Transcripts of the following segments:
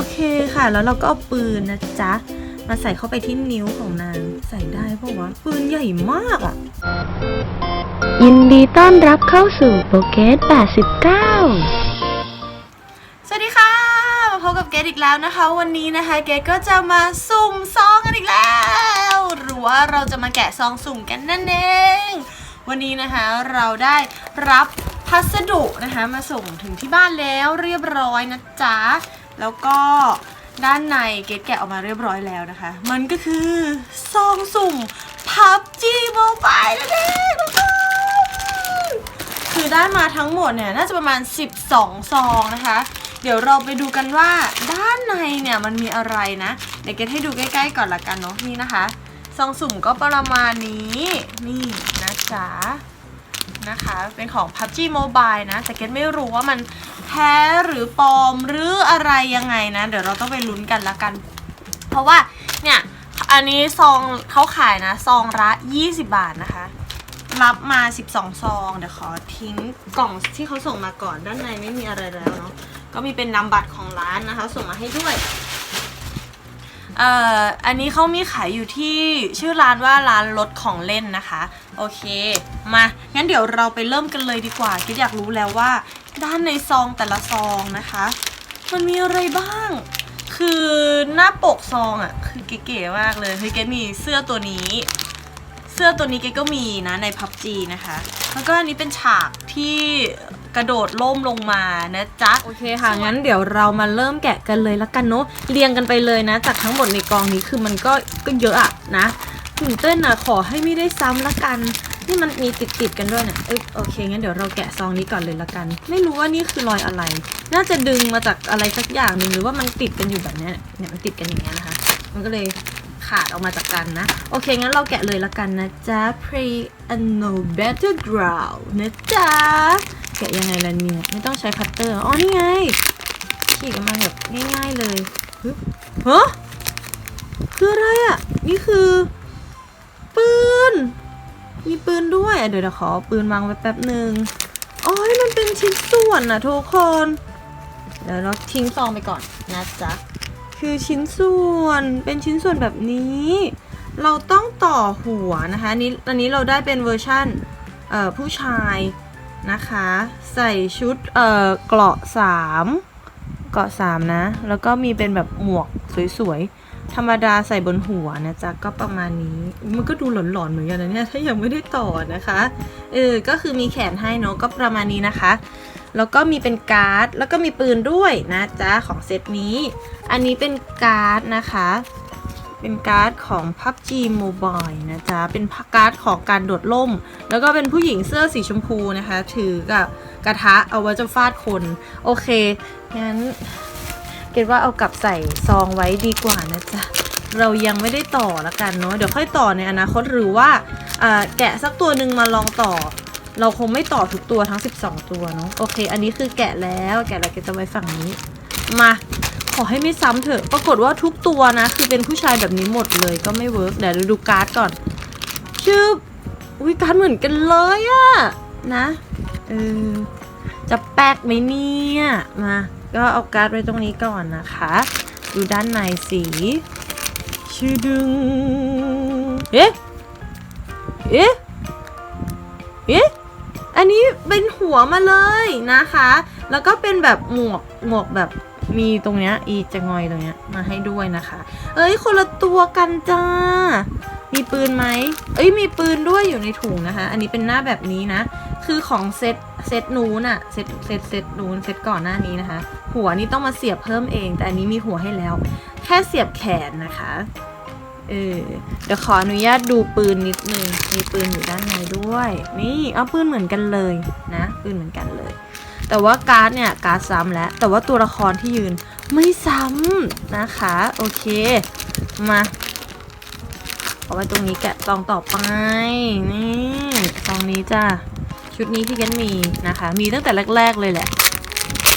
โอเคค่ะ แล้วเราก็เอาปืนนะจ๊ะ มาใส่เข้าไปที่นิ้วของนาง ใส่ได้เพราะว่าปืนใหญ่มากอะยินดีต้อนรับเข้าสู่โปเกต89 สวัสดีค่ะ มาพบกับเกดอีกแล้วนะคะ วันนี้นะคะ เกดก็จะมาสุ่มซองกันอีกแล้ว หรือว่าเราจะมาแกะซองสุ่มกันนั่นเอง วันนี้นะคะเราได้รับพัสดุนะคะมาส่งถึงที่บ้านแล้วเรียบร้อยนะจ๊ะ แล้วก็ด้านในเกดแกะออกมาเรียบร้อยแล้วนะคะ มันก็คือซองสุ่ม PUBG Mobile นั่นเองทุกคนคือได้มาทั้งหมดเนี่ยน่าจะประมาณ 12 ซองนะคะ เดี๋ยวเราไปดูกันว่าด้านในเนี่ยมันมีอะไรนะ เดี๋ยวเกดให้ดูใกล้ๆก่อนละกันเนาะนี่นะคะ ซองสุ่มก็ประมาณนี้ นี่นะจ๊ะ นะคะ เป็นของ PUBG Mobile นะ แต่เกดไม่รู้ว่ามันแท้หรือปลอมหรืออะไรยังไงนะ เดี๋ยวเราต้องไปลุ้นกันละกัน เพราะว่าเนี่ย อันนี้ซองเขาขายนะซองละ20 บาทนะคะ รับมา 12 ซอง เดี๋ยวขอทิ้งกล่องที่เขาส่งมาก่อนด้านในไม่มีอะไรแล้วเนาะก็มีเป็นนามบัตรของร้านนะคะ ส่งมาให้ด้วย เอ่ออันนี้เขามีขายอยู่ที่ชื่อร้านว่าร้านรถของเล่นนะคะ โอเค มา งั้นเดี๋ยวเราไปเริ่มกันเลยดีกว่าคิดอยากรู้แล้วว่า ด้านในซองแต่ละซองนะคะ มันมีอะไรบ้าง คือหน้าปกซองอะ่ะคือเก๋ๆมากเลยเฮ้ยแกมีเสื้อตัวนี้ เสื้อตัวนี้เกก็มีนะในพับจีนะคะ แล้วก็อันนี้เป็นฉากที่กระโดดล่มลงมานะจ๊ะ โอเคค่ะ งั้นเดี๋ยวเรามาเริ่มแกะกันเลยละกันเนาะเรียงกันไปเลยนะ จากทั้งหมดในกองนี้คือมันก็ก็เยอะอะนะตื่นเต้นอะขอให้ไม่ได้ซ้ำละกัน นี่มันมีติดติดกันด้วยเนี่ยเอ้ยโอเคงั้นเดี๋ยวเราแกะซองนี้ก่อนเลยละกัน ไม่รู้ว่านี่คือรอยอะไร น่าจะดึงมาจากอะไรสักอย่างหนึ่งหรือว่ามันติดกันอยู่แบบนี้เนี่ยมันติดกันอย่างเงี้ยนะคะ มันก็เลย ขาดออกมาจากกันนะ โอเค งั้นเราแกะเลยละกันนะจ๊ะ Pray and No Battleground นะจ๊ะ แกะยังไงล่ะเนี่ย ไม่ต้องใช้คัตเตอร์ อ๋อ นี่ไง ขีดออกมาแบบง่ายๆเลยฮึฮะคืออะไรอะ นี่คือ ปืน มีปืนด้วย เดี๋ยวเดี๋ยวขอปืนวางไว้แป๊บหนึ่งอ๋อนี่มันเป็นชิ้นส่วนนะทุกคน เดี๋ยวเราทิ้งซองไปก่อนนะจ๊ะ คือชิ้นส่วนเป็นชิ้นส่วนแบบนี้ เราต้องต่อหัวนะคะนี้อันนี้เราได้เป็นเวอร์ชั่นผู้ชายนะคะ ใส่ชุดเเกราะสามเกราะสามนะ แล้วก็มีเป็นแบบหมวกสวยๆ ธรรมดาใส่บนหัวนะจ๊ะ ก็ประมาณนี้ มันก็ดูหลอนๆเหมือนกันนะเนี่ย ถ้ายังไม่ได้ต่อนะคะ เออ ก็คือมีแขนให้เนาะ ก็ประมาณนี้นะคะ แล้วก็มีเป็นการ์ด แล้วก็มีปืนด้วยนะจ๊ะของเซตนี้ อันนี้เป็นการ์ดนะคะ เป็นการ์ดของ PUBG Mobile นะจ๊ะ เป็นการ์ดของการโดดล่ม แล้วก็เป็นผู้หญิงเสื้อสีชมพูนะคะ ถือกับกระทะเอาไว้จะฟาดคน โอเค งั้น เกดว่าเอากลับใส่ซองไว้ดีกว่านะจ๊ะเรายังไม่ได้ต่อละกันเนาะเดี๋ยวค่อยต่อในอนาคตหรือว่าอ่าแกะสักตัวหนึ่งมาลองต่อ เราคงไม่ต่อทุกตัวทั้ง 12 ตัวเนาะโอเค อันนี้คือแกะแล้วแกะแล้วเกจะไว้ฝั่งนี้ มาขอให้ไม่ซ้ำเถอะปรากฏว่าทุกตัวนะ คือเป็นผู้ชายแบบนี้หมดเลยก็ไม่เวิร์กเดี๋ยวเราดูการ์ดก่อนชื่ออุ้ยการ์ดเหมือนกันเลยอะนะเออจะแป๊กไหมเนี่ยมาก็เอาการ์ดไว้ตรงนี้ก่อนนะคะ ดูด้านในสีชื่อดึงเอ๊ะเอ๊ะเอ๊ะ อันนี้เป็นหัวมาเลยนะคะ แล้วก็เป็นแบบหมวกหมวกแบบมีตรงเนี้ยอีจะงอยตรงเนี้ยมาให้ด้วยนะคะ เอ้ยคนละตัวกันจ้า มีปืนไหมเอ้ยมีปืนด้วยอยู่ในถุงนะคะ อันนี้เป็นหน้าแบบนี้นะ คือของเซตเซตนู้นอะเซตเซตเซตนู้นเซตก่อนหน้านี้นะคะ หัวนี่ต้องมาเสียบเพิ่มเอง แต่อันนี้มีหัวให้แล้ว แค่เสียบแขนนะคะ เออเดี๋ยวขออนุญาตดูปืนนิดนึง มีปืนอยู่ด้านในด้วย นี่เอาปืนเหมือนกันเลยนะ ปืนเหมือนกันเลย แต่ว่าการ์ดเนี่ยการ์ดซ้ำแล้ว แต่ว่าตัวละครที่ยืนไม่ซ้ำนะคะ โอเค มาเอาไว้ตรงนี้แกะซองต่อไป นี่ซองนี้จ้าชุดนี้ที่กันมีนะคะ มีตั้งแต่แรก ๆ เลยแหละ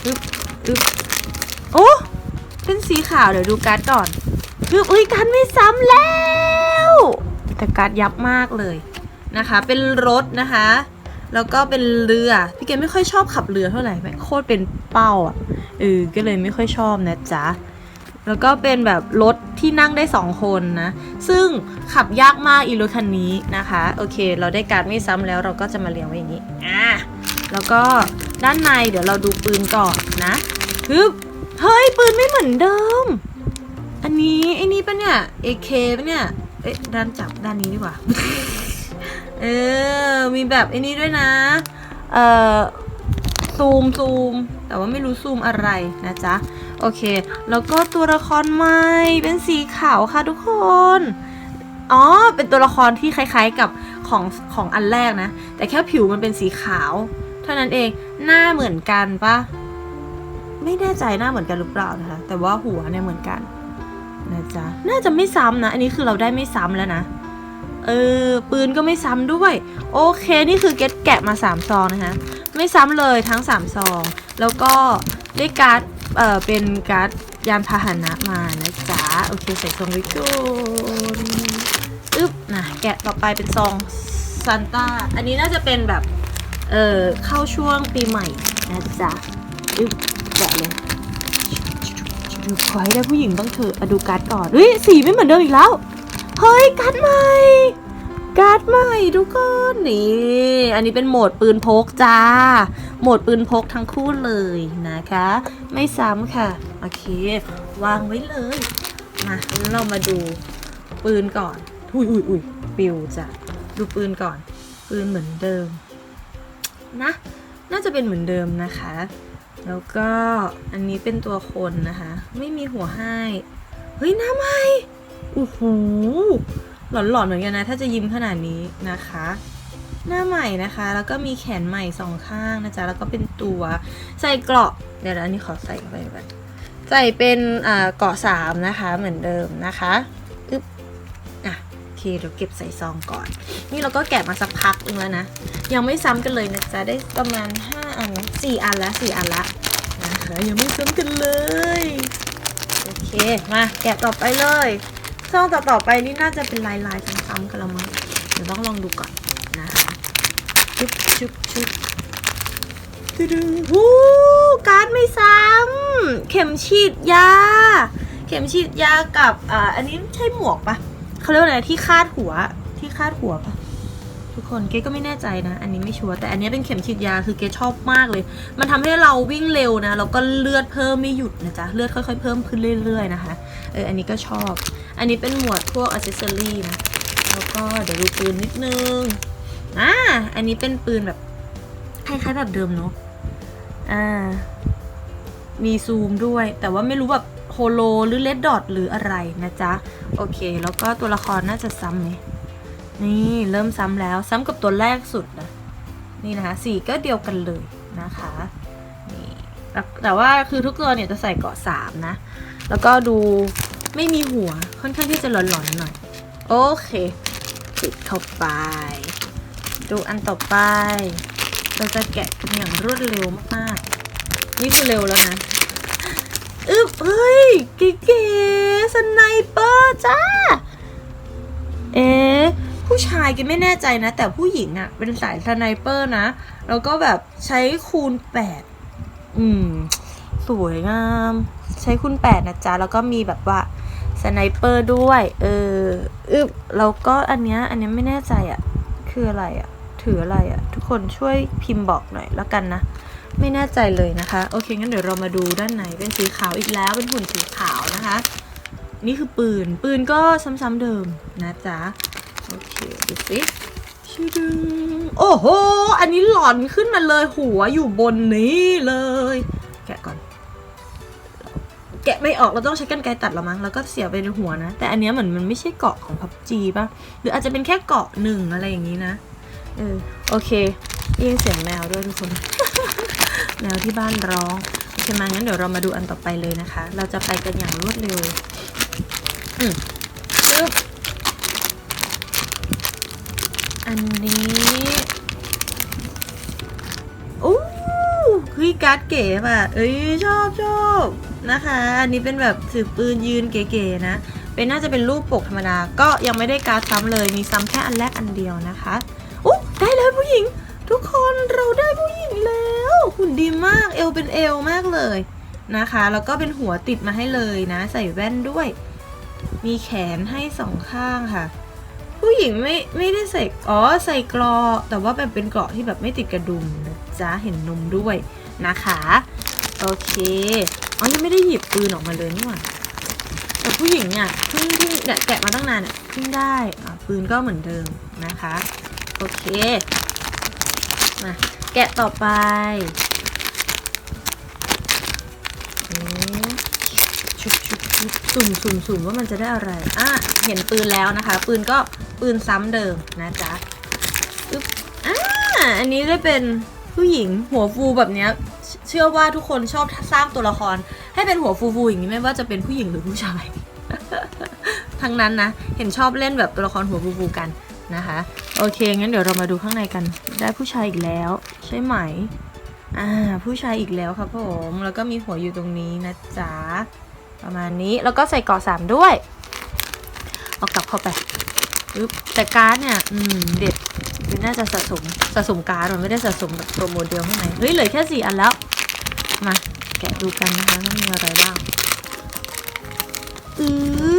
อึ๊บอึ๊บโอ้เป็นสีขาวเดี๋ยวดูการ์ดก่อน อึ๊บอุ้ยการไม่ซ้ำแล้วแต่การยับมากเลยนะคะ เป็นรถนะคะ แล้วก็เป็นเรือ พี่เกดไม่ค่อยชอบขับเรือเท่าไหร่แม่โคตรเป็นเป้าอะเออก็เลยไม่ค่อยชอบนะจ๊ะแล้วก็เป็นแบบรถที่นั่งได้ 2 คนนะ ซึ่งขับยากมากอีรถคันนี้นะคะ โอเค เราได้การไม่ซ้ำแล้วเราก็จะมาเรียงไว้อย่างนี้ อะ แล้วก็ด้านในเดี๋ยวเราดูปืนก่อนนะฮึบเฮ้ย ปืนไม่เหมือนเดิม อันนี้ไอ้นี่ปะเนี่ย AK ปะเนี่ย เอ๊ะด้านจับด้านนี้ดีกว่า เออ มีแบบไอ้นี้ด้วยนะ เอ่อ ซูมซูม แต่ว่าไม่รู้ซูมอะไรนะจ๊ะ โอเค แล้วก็ตัวละครใหม่ เป็นสีขาวค่ะทุกคน อ๋อ เป็นตัวละครที่คล้ายๆกับของของอันแรกนะ แต่แค่ผิวมันเป็นสีขาว เท่านั้นเอง หน้าเหมือนกันปะไม่แน่ใจหน้าเหมือนกันหรือเปล่านะคะ แต่ว่าหัวเนี่ยเหมือนกัน นะจ๊ะ น่าจะไม่ซ้ำนะ อันนี้คือเราได้ไม่ซ้ำแล้วนะ เออ ปืนก็ไม่ซ้ำด้วย โอเค นี่คือเก็ตแกะมา 3 ซองนะคะ ไม่ซ้ำเลยทั้ง 3 ซอง แล้วก็ได้การ์ด เอ่อ เป็นการ์ดยานพาหนะมานะจ๊ะ โอเค ใส่ซองไว้ก่อนอึ๊บนะแกะต่อไปเป็นซองซันต้า อันนี้น่าจะเป็นแบบ เอ่อ เข้าช่วงปีใหม่นะจ๊ะ อึ๊บแกะเลย ดูขอให้ได้ผู้หญิงบ้างเถอะอะดูการ์ดก่อนเฮ้ยสีไม่เหมือนเดิมอีกแล้ว เฮ้ยการ์ดใหม่ การ์ดใหม่ทุกคนนี่ อันนี้เป็นโหมดปืนพกจ้า โหมดปืนพกทั้งคู่เลยนะคะ ไม่ซ้ำค่ะ โอเค วางไว้เลย มาเรามาดูปืนก่อน อุ้ยอุ้ยอุ้ยปิวจ้ะ ดูปืนก่อน ปืนเหมือนเดิม นะ น่าจะเป็นเหมือนเดิมนะคะ แล้วก็อันนี้เป็นตัวคนนะคะ ไม่มีหัวให้ เฮ้ยหน้าใหม่โอ้โหหลอนๆเหมือนกันนะ ถ้าจะยิ้มขนาดนี้นะคะ หน้าใหม่นะคะ แล้วก็มีแขนใหม่สองข้างนะจ๊ะแล้วก็เป็นตัวใส่เกราะเดี๋ยวอันนี้ขอใส่ไปก่อนใส่เป็นอ่าเกราะสามนะคะเหมือนเดิมนะคะ เคเดี๋ยวเก็บใส่ซองก่อน นี่เราก็แกะมาสักพักนึงแล้วนะ ยังไม่ซ้ำกันเลยนะจ๊ะได้ประมาณ 5 อันสี่อันละสี่อันละนะคะยังไม่ซ้ำกันเลยโอเคมาแกะต่อไปเลยซองต่อต่อๆไปนี่น่าจะเป็นลายลายซ้ำๆกันล้วมั้งเดี๋ยวต้องลองดูก่อนนะคะชุบชุบชุบตึดึงวู้การ์ดไม่ซ้ำเข็มฉีดยา เข็มฉีดยากับอ่าอันนี้ใช่หมวกปะ เขาเรียกว่าอะไรที่คาดหัวที่คาดหัวปะทุกคนเกดก็ไม่แน่ใจนะ อันนี้ไม่ชัวร์แต่อันนี้เป็นเข็มฉีดยาคือเกดชอบมากเลย มันทำให้เราวิ่งเร็วนะแล้วก็เลือดเพิ่มไม่หยุดนะจ๊ะเลือดค่อยๆเพิ่มขึ้นเรื่อย ๆ นะคะเอออันนี้ก็ชอบ อันนี้เป็นหมวดพวกอ c เซสซอรี่นะแล้วก็เดี๋ยวดูปืนนิดนึงอ่าอันนี้เป็นปืนแบบคล้ายๆแบบเดิมเนาะอ่ามีซูมด้วย แต่ว่าไม่รู้แบบ โฮโลหรือเลดดอทหรืออะไรนะจ๊ะ โอเค แล้วก็ตัวละครน่าจะซ้ำไหมนี่เริ่มซ้ำแล้วซ้ำกับตัวแรกสุดนะนี่นะคะสีก็เดียวกันเลยนะคะนี่แล้วแต่ว่าคือทุกตัวเนี่ยจะใส่เกาะสามนะ แล้วก็ดูไม่มีหัวค่อนข้างที่จะหลอนๆหน่อยโอเคปิดเข้าไป ดูอันต่อไป เราจะแกะอย่างรวดเร็วมากๆนี่คือเร็วแล้วนะ อึ๊บเฮ้ยเก๋ๆสไนเปอร์จ้า เอ๊ะผู้ชายกินไม่แน่ใจนะ แต่ผู้หญิงอะเป็นสายสไนเปอร์นะ แล้วก็แบบใช้คูณแปดอืม สวยงาม ใช้คูณแปดนะจ๊ะ แล้วก็มีแบบว่าสไนเปอร์ด้วย เอออึบแล้วก็อันเนี้ยอันเนี้ยไม่แน่ใจอะคืออะไรอะถืออะไรอะทุกคนช่วยพิมพ์บอกหน่อยแล้วกันนะ ไม่แน่ใจเลยนะคะ โอเค งั้นเดี๋ยวเรามาดูด้านในเป็นสีขาวอีกแล้วเป็นหุ่นสีขาวนะคะ นี่คือปืน ปืนก็ซ้ำๆเดิมนะจ๊ะ โอเคดูสิชิดึงโอ้โห อันนี้หลอนขึ้นมาเลยหัวอยู่บนนี้เลย แกะก่อน แกะไม่ออกเราต้องใช้กันไกรตัดละมั้งแล้วก็เสียไปในหัวนะ แต่อันนี้เหมือนมันไม่ใช่เกาะของพับจีป่ะ หรืออาจจะเป็นแค่เกาะหนึ่งอะไรอย่างนี้นะเออโอเค ยินเสียงแมวด้วยทุกคน แมวที่บ้านร้องโอเคมางั้นเดี๋ยวเรามาดูอันต่อไปเลยนะคะ เราจะไปกันอย่างรวดเร็วอืมปึ๊บอันนี้อู้เฮ้ยการ์ดเก๋ป่ะเอ้ยชอบชอบนะคะ อันนี้เป็นแบบถือปืนยืนเก๋ๆนะ เป็นน่าจะเป็นรูปปกธรรมดา ก็ยังไม่ได้การ์ดซ้ำเลย มีซ้ำแค่อันแรกอันเดียวนะคะอู้ได้เลยผู้หญิง ดีมากเอวเป็นเอวมากเลยนะคะ แล้วก็เป็นหัวติดมาให้เลยนะ ใส่แว่นด้วย มีแขนให้สองข้างค่ะ ผู้หญิงไม่ไม่ได้ใส่อ๋อใส่กรอ แต่ว่าแบบเป็นเกราะที่แบบไม่ติดกระดุมนะจ๊ะเห็นนมด้วยนะคะโอเคอ๋อยังไม่ได้หยิบปืนออกมาเลยนี่หว่าแต่ผู้หญิงเนี่ยเพิ่งเพิ่งเนี่ยแกะมาตั้งนานเนี่ยเพิ่งได้อะปืนก็เหมือนเดิมนะคะ โอเคมาแกะต่อไป สุ่มสุ่มสุ่มว่ามันจะได้อะไร อะ เห็นปืนแล้วนะคะ ปืนก็ปืนซ้ำเดิมนะจ๊ะอึ๊บอ่าอันนี้ได้เป็นผู้หญิงหัวฟูแบบเนี้ย เชื่อว่าทุกคนชอบสร้างตัวละคร ให้เป็นหัวฟูฟูอย่างนี้ไม่ว่าจะเป็นผู้หญิงหรือผู้ชาย ทั้งนั้นนะ เห็นชอบเล่นแบบตัวละครหัวฟูฟูกันนะคะ โอเค งั้นเดี๋ยวเรามาดูข้างในกัน ได้ผู้ชายอีกแล้ว ใช่ไหม อ่า ผู้ชายอีกแล้วครับผม แล้วก็มีหัวอยู่ตรงนี้นะจ๊ะ ประมาณนี้แล้วก็ใส่กาะสามด้วยเอากลับเข้าไปแต่การ์ดเนี่ยอืมเด็ดเป็นน่าจะสะสมสะสมการ์ดมันไม่ได้สะสมแบบตัวโมเดลข้างในเฮ้ยเหลือแค่สี่อันแล้วมาแกะดูกันนะคะว่ามีอะไรบ้างอื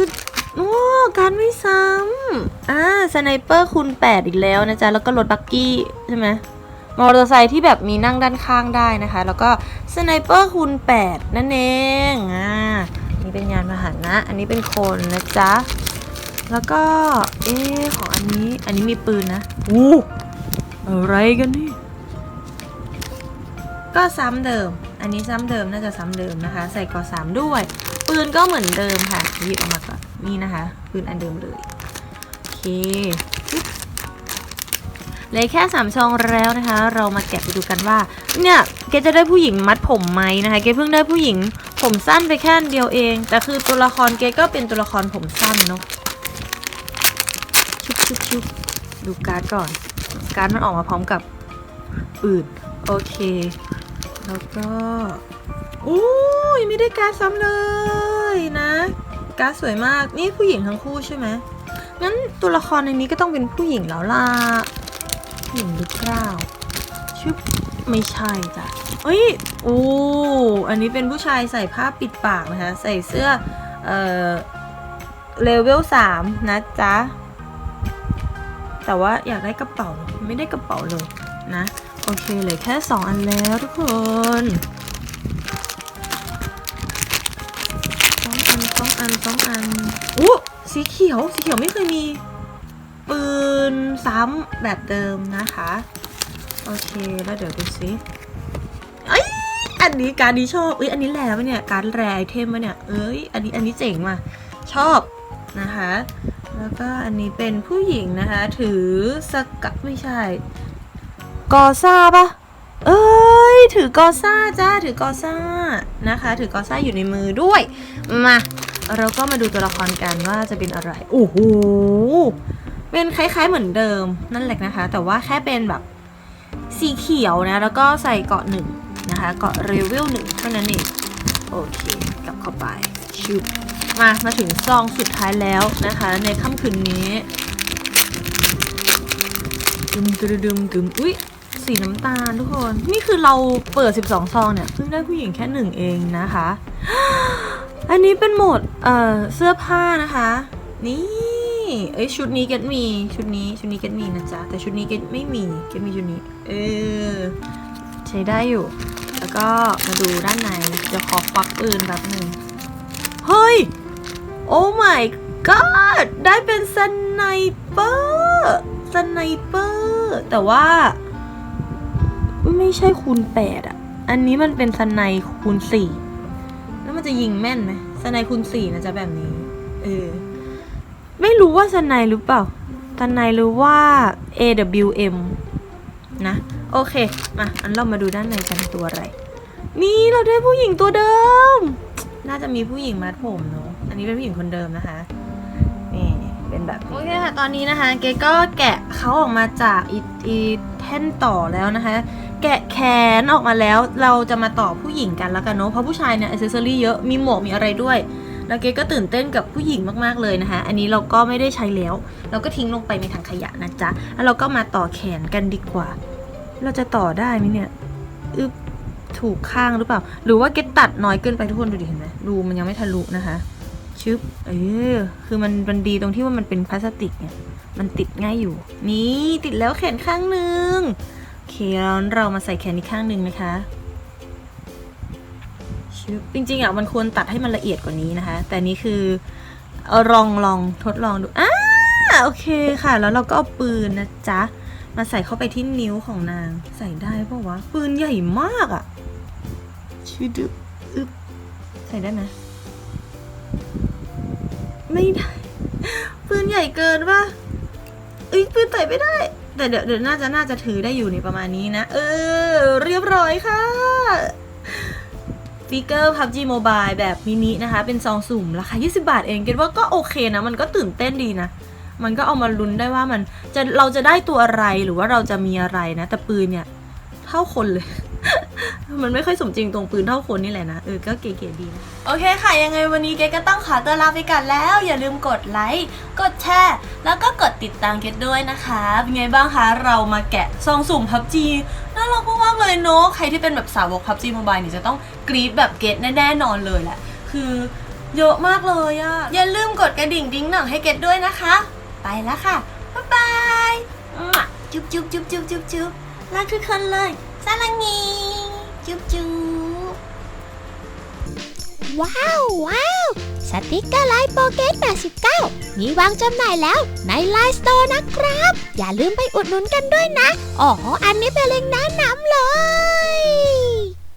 ดโอ้การไม่ซ้ำอ่าสไนเปอร์คูณ8อีกแล้วนะจ๊ะ แล้วก็รถบักกี้ใช่ไหมมอเตอร์ไซค์ที่แบบมีนั่งด้านข้างได้นะคะ แล้วก็สไนเปอร์คูณ8นั่นเองอ่า เป็นยานพาหนะ อันนี้เป็นคนนะจ๊ะ แล้วก็ เอ๊ะของอันนี้ อันนี้มีปืนนะอู้อะไรกันนี่ ก็ซ้ำเดิม อันนี้ซ้ำเดิมน่าจะซ้ำเดิมนะคะ ใส่กอสามด้วย ปืนก็เหมือนเดิมค่ะหยิบออกมาก่อน นี่นะคะ ปืนอันเดิมเลย โอเคปึ๊บเหลยแค่สามซองแล้วนะคะ เรามาแกะไปดูกันว่า เนี่ย เกจะได้ผู้หญิงมัดผมไหมนะคะ เกเพิ่งได้ผู้หญิง ผมสั้นไปแค่เดียวเอง แต่คือตัวละครเกก็เป็นตัวละครผมสั้นเนาะชุบชุบชุบดูการ์ดก่อน การ์ดมันออกมาพร้อมกับปืนโอเค แล้วก็อุ้ยไม่ได้การ์ดซ้ำเลยนะ การ์ดสวยมากนี่ผู้หญิงทั้งคู่ใช่ไหมงั้นตัวละครในนี้ก็ต้องเป็นผู้หญิงแล้วล่ะผู้หญิงหรือเปล่าชุบไม่ใช่จ้ะ เอ้ยโอ้อันนี้เป็นผู้ชายใส่ผ้าปิดปากนะคะ ใส่เสื้อ เอ่อ เลเวลสามนะจ๊ะ แต่ว่าอยากได้กระเป๋า ไม่ได้กระเป๋าเลยนะ โอเคเลยแค่ 2 อันแล้วทุกคนสองอันสองอันสองอันอู้สีเขียว สีเขียวไม่เคยมี ปืนซ้ำแบบเดิมนะคะ โอเค แล้วเดี๋ยวดูซิเอ้ย อันนี้การดนี้ชอบเอ้ยอันนี้แรปะเนี่ยการดแรไอเทมปะเนี่ยเอ้ยอันนี้อันนี้เจ๋งว่ะชอบนะคะ แล้วก็อันนี้เป็นผู้หญิงนะคะ ถือสกัดไม่ใช่กอซ่าปะเอ้ยถือกอซ่าจ้าถือกอซ่านะคะ ถือกอซ่าอยู่ในมือด้วยมาเราก็มาดูตัวละครกันว่าจะเป็นอะไรโอ้โหเป็นคล้าย ๆเหมือนเดิมนั่นแหละนะคะ แต่ว่าแค่เป็นแบบสีเขียวนะ แล้วก็ใส่เกาะหนึ่ง นะคะเกาะเรเวลหนึ่งเท่านั้นเองโอเคกลับเข้าไปชุบมามาถึงซองสุดท้ายแล้วนะคะ ในค่ำคืนนี้ดึมดึมดึมดึมอุ้ยสีน้ำตาลทุกคน นี่คือเราเปิด 12 ซองเนี่ยเพิ่งได้ผู้หญิงแค่หนึ่งเองนะคะ อันนี้เป็นโหมดเอ่อเสื้อผ้านะคะ นี่เอ้ยชุดนี้เกตมีชุดนี้ชุดนี้เกตมีนะจ๊ะแต่ชุดนี้เกตไม่มีเกตมีชุดนี้ เออ ใช้ได้อยู่ ก็มาดูด้านในเดี๋ยวขอควักปืนแบบหนึ่งเฮ้ย โอ้ my god ได้เป็นสไนเปอร์สไนเปอร์แต่ว่า ไม่ใช่คูณแปดอะอันนี้มันเป็นสไนคูณสี่แล้วมันจะยิงแม่นไหมสไนคูณสี่นะจ๊ะแบบนี้ เออ ไม่รู้ว่าสไนหรือเปล่าสไนหรือว่า AWM นะ โอเค มา อันเรามาดูด้านในกันตัวอะไร นี่เราได้ผู้หญิงตัวเดิม น่าจะมีผู้หญิงมัดผมเนอะอันนี้เป็นผู้หญิงคนเดิมนะคะ นี่เป็นแบบนี้โอเคค่ะ ตอนนี้นะคะ เกก็แกะเขาออกมาจากอีอีแท่นต่อแล้วนะคะ แกะแขนออกมาแล้ว เราจะมาต่อผู้หญิงกันแล้วกันเนอะเพราะผู้ชายเนี่ยอิเซอรี่เยอะ มีหมวกมีอะไรด้วย แล้วเกก็ตื่นเต้นกับผู้หญิงมากๆเลยนะคะ อันนี้เราก็ไม่ได้ใช้แล้ว เราก็ทิ้งลงไปในถังขยะนะจ๊ะ แล้วเราก็มาต่อแขนกันดีกว่า เราจะต่อได้ไหมเนี่ย อึบ ถูกข้างหรือเปล่า หรือว่าเกตตัดน้อยเกินไปทุกคนดูดิเห็นไหมรูมันยังไม่ทะลุนะคะชึบเออคือมันมันดีตรงที่ว่ามันเป็นพลาสติกเนี่ยมันติดง่ายอยู่ นี่ติดแล้วแขนข้างหนึ่งโอเคแล้วเรามาใส่แขนอีกข้างหนึ่งนะคะชึบจริงๆอะมันควรตัดให้มันละเอียดกว่านี้นะคะ แต่นี่คือเอาลองลองทดลองดูอ้าโอเคค่ะ แล้วเราก็เอาปืนนะจ๊ะมาใส่เข้าไปที่นิ้วของนาง ใส่ได้ปะวะปืนใหญ่มากอะ่ะ ชื่อดึบอึบใส่ได้ไหมไม่ได้ปืนใหญ่เกินปะเอ้ยปืนใส่ไม่ได้ แต่เดี๋ยวเดี๋ยวน่าจะน่าจะถือได้อยู่ในประมาณนี้นะ เออ เรียบร้อยค่ะฟิกเกอร์ PUBG Mobile แบบมินินะคะ เป็นซองสุ่มราคา 20 บาทเองเก็ว่าก็โอเคนะ มันก็ตื่นเต้นดีนะ มันก็เอามาลุ้นได้ว่ามันจะเราจะได้ตัวอะไรหรือว่าเราจะมีอะไรนะ แต่ปืนเนี่ย เท่าคนเลย มันไม่ค่อยสมจริงตรงปืนเท่าคนนี่แหละนะเออก็เก๋ๆดีนะ โอเคค่ะ ยังไงวันนี้เกดก็ต้องขอตัวลาไปก่อนแล้ว อย่าลืมกดไลค์ กดแชร์ แล้วก็กดติดตามเกดด้วยนะคะ เป็นไงบ้างคะ เรามาแกะซองสุ่ม PUBG น่ารักมากๆเลยเนาะ ใครที่เป็นแบบสาวก PUBG Mobile นี่จะต้องกรี๊ดแบบเกดแน่ๆนอนเลยแหละ คือเยอะมากเลยอะอย่าลืมกดกระดิ่งดิ้งหนังให้เกดด้วยนะคะ ไปแล้วค่ะ บ๊ายบายจุ๊บจุ๊บจุ๊บจุ๊บจุ๊บจุ๊บรักทุกคนเลยสารังงี จุ๊บจุ๊บว้าวว้าวสติกเกอร์ไลน์โปเกต89 มีวางจำหน่ายแล้วในไลน์สโตร์นะครับ อย่าลืมไปอุดหนุนกันด้วยนะ อ๋อ อันนี้เป็นเล็งแนะนำเลย